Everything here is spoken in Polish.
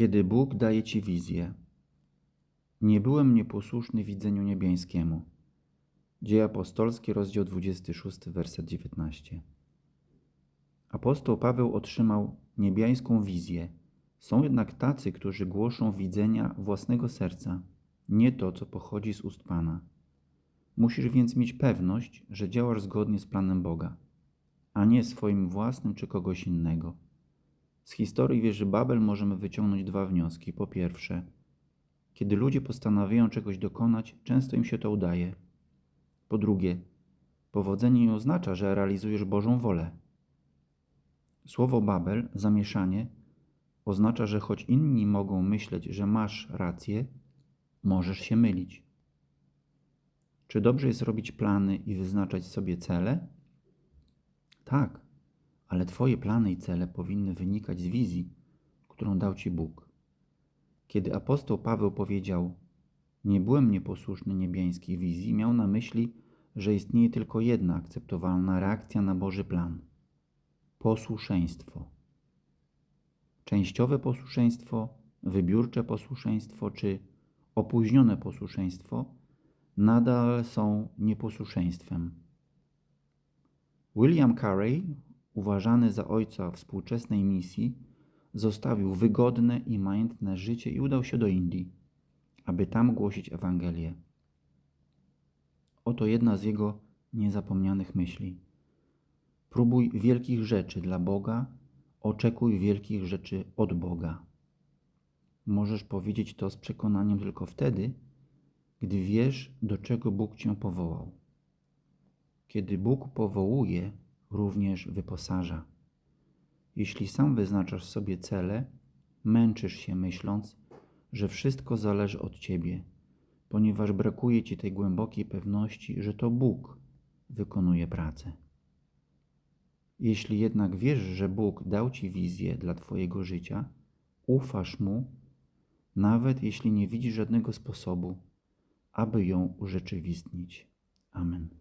Kiedy Bóg daje ci wizję. Nie byłem nieposłuszny widzeniu niebiańskiemu. Dzieje apostolskie, rozdział 26, werset 19. Apostoł Paweł otrzymał niebiańską wizję. Są jednak tacy, którzy głoszą widzenia własnego serca, nie to, co pochodzi z ust Pana. Musisz więc mieć pewność, że działasz zgodnie z planem Boga, a nie swoim własnym czy kogoś innego. Z historii wieży Babel możemy wyciągnąć dwa wnioski. Po pierwsze, kiedy ludzie postanawiają czegoś dokonać, często im się to udaje. Po drugie, powodzenie nie oznacza, że realizujesz Bożą wolę. Słowo Babel, zamieszanie, oznacza, że choć inni mogą myśleć, że masz rację, możesz się mylić. Czy dobrze jest robić plany i wyznaczać sobie cele? Tak, ale Twoje plany i cele powinny wynikać z wizji, którą dał Ci Bóg. Kiedy apostoł Paweł powiedział: Nie byłem nieposłuszny niebiańskiej wizji, miał na myśli, że istnieje tylko jedna akceptowalna reakcja na Boży plan posłuszeństwo. Częściowe posłuszeństwo, wybiórcze posłuszeństwo czy opóźnione posłuszeństwo nadal są nieposłuszeństwem. William Carey, uważany za ojca współczesnej misji, zostawił wygodne i majątne życie i udał się do Indii, aby tam głosić Ewangelię. Oto jedna z jego niezapomnianych myśli. Próbuj wielkich rzeczy dla Boga, oczekuj wielkich rzeczy od Boga. Możesz powiedzieć to z przekonaniem tylko wtedy, gdy wiesz, do czego Bóg cię powołał. Kiedy Bóg powołuje, również wyposaża. Jeśli sam wyznaczasz sobie cele, męczysz się myśląc, że wszystko zależy od ciebie, ponieważ brakuje ci tej głębokiej pewności, że to Bóg wykonuje pracę. Jeśli jednak wiesz, że Bóg dał ci wizję dla Twojego życia, ufasz Mu, nawet jeśli nie widzisz żadnego sposobu, aby ją urzeczywistnić. Amen.